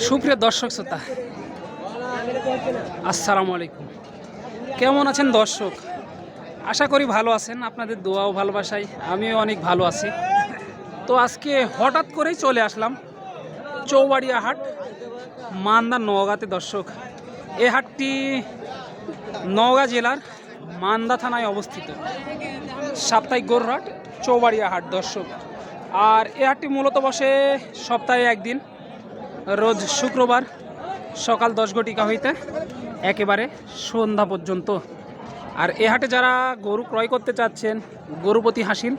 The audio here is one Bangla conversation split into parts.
সুপ্রিয় দর্শক শ্রোতা, আসসালামু আলাইকুম। কেমন আছেন দর্শক? আশা করি ভালো আছেন, আপনাদের দোয়াও ও ভালোবাসায়, আমিও অনেক ভালো আছি। তো আজকে হঠাৎ করেই চলে আসলাম চৌবাড়িয়া হাট, মান্দা নওগাঁতে। দর্শক, এ হাটটি নওগাঁ জেলার মান্দা থানায় অবস্থিত। সাপ্তাহিক গরুর হাট চৌবাড়িয়া হাট। দর্শক, আর এ হাটটি মূলত বসে সপ্তাহে একদিন। রোজ শুক্রবার সকাল দশ ঘটিকা হইতে একেবারে সন্ধ্যা পর্যন্ত। আর এ হাটে যারা গরু ক্রয় করতে চাচ্ছেন, গরুপতি হাসিল,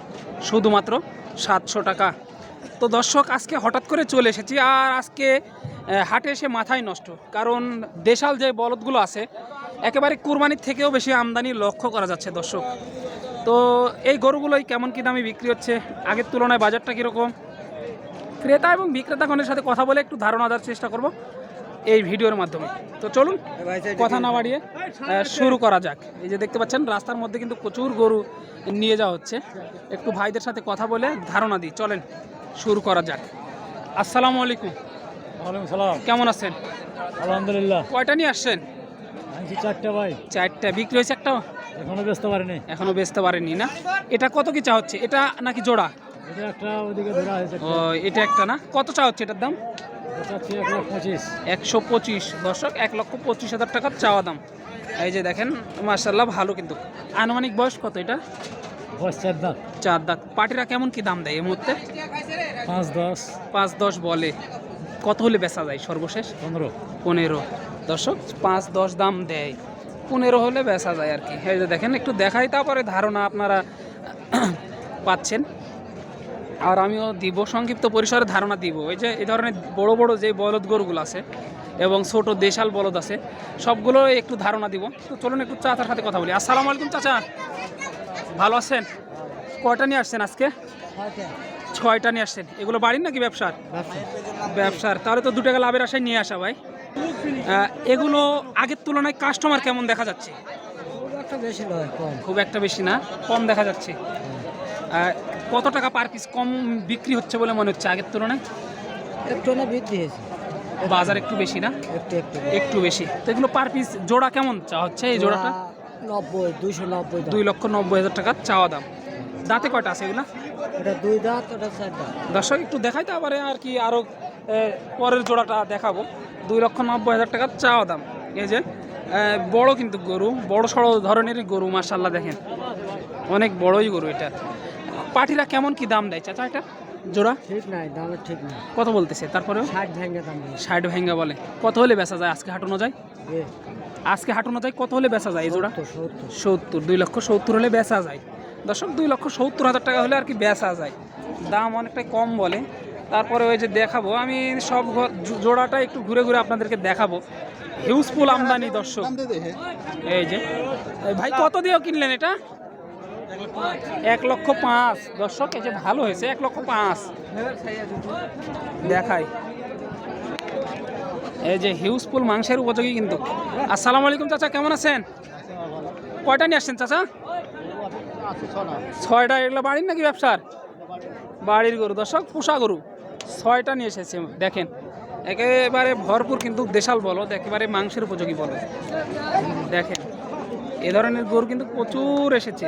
শুধুমাত্র সাতশো টাকা। তো দর্শক, আজকে হঠাৎ করে চলে এসেছি আর আজকে হাটে এসে মাথায় নষ্ট। কারণ দেশাল যে বলদগুলো আছে, একেবারে কুরবানির থেকেও বেশি আমদানি লক্ষ্য করা যাচ্ছে দর্শক। তো এই গরুগুলোই কেমন কী দামে বিক্রি হচ্ছে? আগের তুলনায় বাজারটা কীরকম? ক্রেতা এবং বিক্রেতাগণের সাথে কথা বলে একটু ধারণা দেওয়ার চেষ্টা করব এই ভিডিওর মাধ্যমে। তো চলুন কথা না বাড়িয়ে শুরু করা যাক। এই যে দেখতে পাচ্ছেন রাস্তার মধ্যে কিন্তু প্রচুর গরু নিয়ে যাওয়া হচ্ছে। একটু ভাইদের সাথে কথা বলে ধারণা দিই। চলেন শুরু করা যাক। আসসালামু আলাইকুম। ওয়ালাইকুম সালাম। কেমন আছেন? আলহামদুলিল্লাহ। কয়টা নিয়ে আসছেন? চারটে ভাই। চারটা। বিক্রি হয়েছে একটা এখনও ব্যস্ত পারিনি। এখনও বেচতে পারেনি না? এটা কত কি চা হচ্ছে? এটা নাকি জোড়া? এটা একটা ও এটা না? কত চা হচ্ছে এটার দাম? একশো পঁচিশ। দর্শক এক লক্ষ পঁচিশ হাজার টাকার চাওয়া দাম। এই যে দেখেন মার্শাল্লাহ ভালো কিন্তু। আনুমানিক বয়স কত এটা? চার দাগ চার পাটিরা কেমন কি দাম দেয় এই মুহূর্তে? পাঁচ দশ। পাঁচ দশ বলে। কত হলে বেচা যায় সর্বশেষ? পনেরো। পনেরো। দর্শক পাঁচ দশ দাম দেয়। পনেরো হলে বেচা যায় আর কি। এই যে দেখেন একটু দেখাই তারপরে ধারণা আপনারা পাচ্ছেন। আর আমিও দিব সংক্ষিপ্ত পরিসরে ধারণা দিব। এই যে এই ধরনের বড় বড় যে বলদ গরুগুলো আছে এবং ছোট দেশাল বলদ আছে সবগুলো একটু ধারণা দিব। তো চলুন একটু চাচার সাথে কথা বলি। আসসালামু আলাইকুম চাচা। ভালো আছেন? কয়টা নিয়ে আসছেন আজকে? ছয়টা। নিয়ে আসছেন। এগুলো বাড়ির নাকি ব্যবসার? ব্যবসার। তাহলে তো দু টাকা লাভের আশায় নিয়ে আসা ভাই। এগুলো আগের তুলনায় কাস্টমার কেমন দেখা যাচ্ছে? খুব একটা বেশি না কম দেখা যাচ্ছে। আহ, কত টাকা পার পিস কম বিক্রি হচ্ছে বলে মনে হচ্ছে আগের তুলনায়? একটু না বৃদ্ধি হয়েছে। বাজার একটু বেশি না? একটু একটু। একটু বেশি। তো এগুলো পার পিস জোড়া কেমন চা হচ্ছে এই জোড়াটা? নব্বই দুইশো নব্বই দুই লক্ষ নব্বই হাজার টাকার চাওয়া দাম। দাঁতে কয়টা আছে এগুলো? এটা দুই দাঁত ওটা চার দাঁত। দর্শক একটু দেখাই তো আবার আর কি আরও পরের জোড়াটা দেখাবো। দুই লক্ষ নব্বই হাজার টাকার চাওয়া দাম। এই যে বড় কিন্তু গরু বড় সড়ো ধরনের গরু মার্শাল্লাহ দেখেন। অনেক বড়ই গরু এটা। পাটিরা কেমন কি দাম দেয় চাচা এটা? জোড়া? ঠিক নাই দামের ঠিক নাই। কত বলতেছে? তারপরে ষাট ভেঙে দাম ষাট ভেঙ্গা বলে। কত হলে বেচা যায়? আজকে হাঁটানো যায়? আজকে হাঁটানো যায় কত হলে বেচা যায় এই জোড়া? সত্তর দুই লক্ষ সত্তর হলে বেচা যায়। দর্শক দুই লক্ষ সত্তর হাজার টাকা হলে আর কি বেচা যায়। দাম অনেকটাই কম বলে। তারপরে ওই যে দেখাবো আমি সব ঘর- জোড়াটা একটু ঘুরে ঘুরে আপনাদেরকে দেখাবো। হিউজফুল আমদানি দর্শক। এই যে। ভাই কত দিয়েও কিনলেন এটা? এক লক্ষ পাঁচ। দর্শক, এই যে ভালো হয়েছে, এক লক্ষ পাঁচ। দেখাই। এই যে হিউজফুল মাংসের উপযোগী কিন্তু। আসসালামু আলাইকুম চাচা, কেমন আছেন? কয়টা নিয়ে আসছেন চাচা? ছয়টা, এগুলো বাড়ির নাকি ব্যবসার? বাড়ির গরু। দর্শক, পোষা গরু। ছয়টা নিয়ে এসেছে, দেখেন। একেবারে ভরপুর কিন্তু দেশাল বলদ, একেবারে মাংসের উপযোগী বলদ। দেখেন। এ ধরনের গরু কিন্তু প্রচুর এসেছে।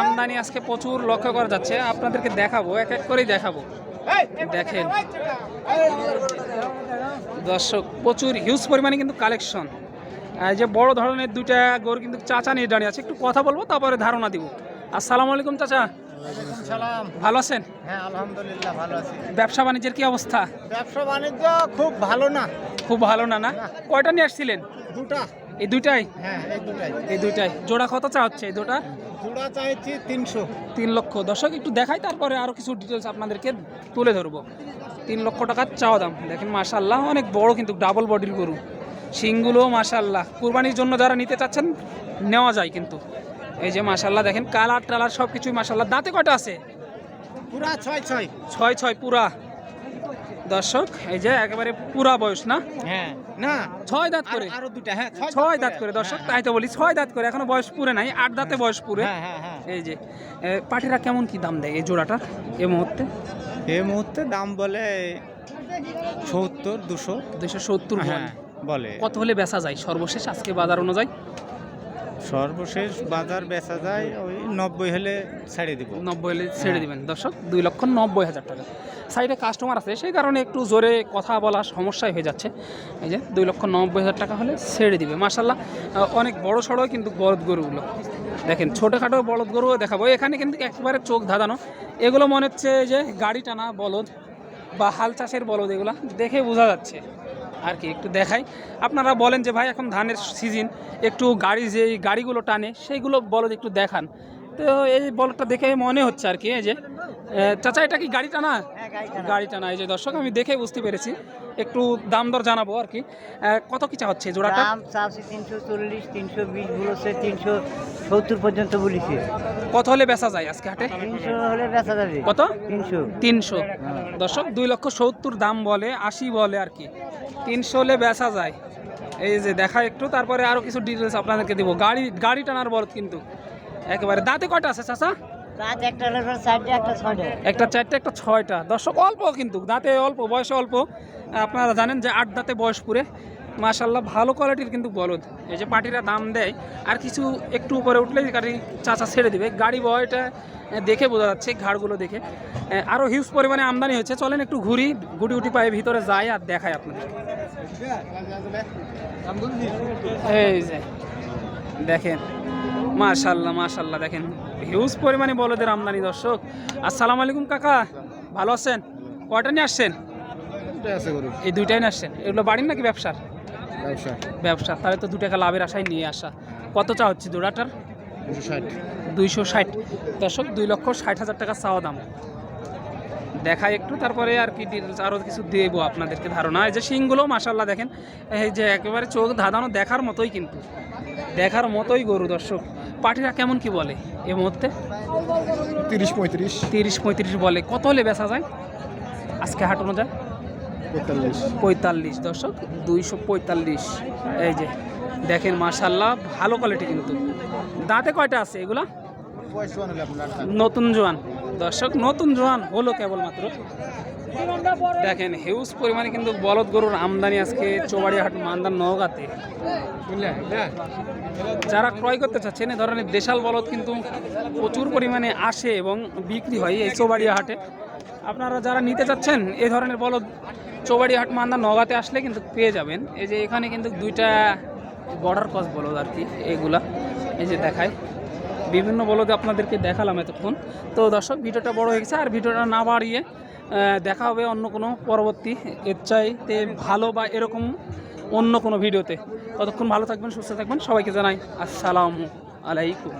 আমদানি আজকে প্রচুর লক্ষ্য করা যাচ্ছে। আপনাদেরকে দেখাবো এক এক করেই দেখাবো। দেখেন। দর্শক প্রচুর হিউজ পরিমাণে কিন্তু কালেকশন এই যে বড় ধরনের দুইটা গরু কিন্তু চাচা নিয়ে দাঁড়িয়ে আছে। একটু কথা বলব তারপরে ধারণা দিব। আসসালামু আলাইকুম চাচা। ভালো আছেন? হ্যাঁ আলহামদুলিল্লাহ ভালো আছি। ব্যবসা বাণিজ্যের কি অবস্থা? ব্যবসা বাণিজ্য খুব ভালো না। খুব ভালো না? না। কয়টা নিয়ে আসছিলেন? দুটা। এই দুইটাই? হ্যাঁ এই দুটাই এই দুইটাই। জোড়া কত চা হচ্ছে এই দুটা? জোড়া চাইছি তিনশো। তিন লক্ষ। দর্শক একটু দেখাই তারপরে আরও কিছু ডিটেলস আপনাদেরকে তুলে ধরবো। তিন লক্ষ টাকার চাওয়া দাম। দেখেন মাশাল্লাহ অনেক বড় কিন্তু ডাবল বডির গরু। শিংগুলো মাশাল্লাহ কুরবানির জন্য যারা নিতে চাচ্ছেন নেওয়া যায় কিন্তু। এই যে মাশাল্লাহ দেখেন কালার টালার সব কিছুই মাশাল্লাহ দাঁতে কয়টা আছে? পুরা ছয় ছয়। ছয় ছয় পুরা। দর্শক এই যে একেবারে পুরা বয়স না? হ্যাঁ না। ছয় দাঁত করে। আরও দুটা হ্যাঁ ছয় দাঁত করে। দর্শক তাই তো বলি ছয় দাঁত করে এখনও বয়স পুরে নাই আট দাঁতে বয়স পুরে। হ্যাঁ হ্যাঁ হ্যাঁ। এই যে এ, পাটিরা কেমন কি দাম দেয় এই জোড়াটার এ মুহূর্তে? এই মুহূর্তে দাম বলে সত্তর দুশো। দুশো সত্তর হ্যাঁ বলে। কত হলে বেচা যায়? সর্বশেষ আজকে বাজার অনুযায়ী? সর্বশেষ বাজার বেচা যায় ওই নব্বই হলে ছেড়ে দিব। নব্বই হলে ছেড়ে দিবেন। দর্শক দুই লক্ষ নব্বই হাজার টাকা। সাইডে কাস্টমার আছে, সেই কারণে একটু জোরে কথা বলা সমস্যাই হয়ে যাচ্ছে। এই যে দুই লক্ষ নব্বই হাজার টাকা হলে ছেড়ে দিবে। মার্শাল্লাহ অনেক বড় সড়ো কিন্তু বলদ গরুগুলো দেখেন, ছোটোখাটো বলদ গরুও দেখাবো। এখানে কিন্তু একেবারে চোখ ধাঁধানো। এগুলো মনে হচ্ছে যে গাড়ি টানা বলদ বা হাল চাষের বলদ এগুলো। দেখে বোঝা যাচ্ছে। আর কি, একটু দেখাই। আপনারা বলেন যে, ভাই, এখন ধানের সিজন একটু গাড়ি যে গাড়িগুলো টানে, সেইগুলো বলদ একটু দেখান। তো এই বলটা দেখে মনে হচ্ছে আর কি এই যে চাচা এটা কি গাড়ি টানা? গাড়ি টানা। এই যে দর্শক আমি দেখে বুঝতে পেরেছি। একটু দাম দর জানাব আর কি। কত কি চা হচ্ছে জোড়াটা? দাম চাষি তিনশো চল্লিশ তিনশো বিশ বলেছে তিনশো সত্তর পর্যন্ত বলেছে। কত হলে বেচা যায় আজকে হাটে? তিনশো হলে বেচা যাবে। কত? তিনশো। তিনশো। দর্শক দুই লক্ষ সত্তর দাম বলে আশি বলে আর কি। তিনশো হলে বেচা যায়। এই যে দেখা একটু তারপরে আরও কিছু ডিটেলস আপনাদেরকে দেবো। গাড়ি গাড়ি টানার বলদ কিন্তু। একেবারে দাঁতে কয়টা আছে চাচা? একটা চারটে একটা ছয়টা। দর্শক অল্প কিন্তু দাঁতে অল্প বয়সে অল্প। আপনারা জানেন যে আট দাঁতে বয়স পুরে। মাশাল্লাহ ভালো কোয়ালিটির কিন্তু বলদ। এই যে পার্টিরা দাম দেয় আর কিছু একটু উপরে উঠলেই গাড়ি চাচা ছেড়ে দিবে। গাড়ি বয়টা দেখে বোঝা যাচ্ছে ঘাড়গুলো দেখে। আরও হিউজ পরিমাণে আমদানি হয়েছে। চলেন একটু ঘুরি গুটি গুটি পায়ে ভিতরে যাই আর দেখায় আপনাদের। এই যে দেখেন। মাশাল্লাহ মাশাল্লাহ দেখেন হিউজ পরিমাণে বলদের আমদানি দর্শক। আসসালামু আলাইকুম কাকা। ভালো আছেন? কয়টা নিয়ে আসছেন? এই দুইটাই নিয়ে আসছেন? এগুলো বাড়ির নাকি ব্যবসার? ব্যবসা। ব্যবসা। তাহলে তো দু টাকা লাভের আশায় নিয়ে আসা। কত চা হচ্ছে ষাট। দুইশো ষাট। দর্শক দুই লক্ষ ষাট হাজার টাকা চাওয়া দাম। দেখাই একটু তারপরে আর কি আরও কিছু দেবো আপনাদেরকে ধারণা। এই যে শিংগুলো মাসাল্লাহ দেখেন। এই যে একেবারে চোখ ধাঁধানো দেখার মতোই কিন্তু। দেখার মতোই গরু দর্শক। পার্টিরা কেমন কি বলে এ মুহূর্তে? তিরিশ পঁয়ত্রিশ। তিরিশ পঁয়ত্রিশ বলে। কত হলে বেচা যায়? আজকে হাঁটানো যায় পঁয়তাল্লিশ। পঁয়তাল্লিশ। দর্শক দুইশো পঁয়তাল্লিশ। এই যে দেখেন মার্শাল্লাহ ভালো কোয়ালিটি কিন্তু। দাঁতে কয়টা আছে এগুলা? পয়সা হলে আপনার নতুন জোয়ান। দর্শক, নতুন জোয়ান হলো কেবলমাত্র। দেখেন, হিউজ পরিমাণে কিন্তু বলদ গরুর আমদানি আজকে চৌবাড়িয়াহাট, মান্দার নওগাঁতে। যারা ক্রয় করতে চাচ্ছেন, এ ধরনের দেশাল বলদ কিন্তু প্রচুর পরিমাণে আসে এবং বিক্রি হয় এই চৌবাড়িয়া হাটে আপনারা যারা নিতে চাচ্ছেন এই ধরনের বলদ চৌবাড়িয়া হাট মান্দা নগাতে আসলে কিন্তু পেয়ে যাবেন। এই যে এখানে কিন্তু দুইটা বর্ডার ক্রস বলদ আর কি, এগুলা। এই যে দেখায় বিভিন্ন বলদে আপনাদেরকে দেখালাম এতক্ষণ। তো দর্শক, ভিডিওটা বড় হয়ে গেছে। আর ভিডিওটা না বাড়িয়ে দেখা হবে অন্য কোনো পরবর্তী এর চাইতে ভালো বা এরকম অন্য কোনো ভিডিওতে। ততক্ষণ ভালো থাকবেন, সুস্থ থাকবেন। সবাইকে জানাই আসসালামু আলাইকুম।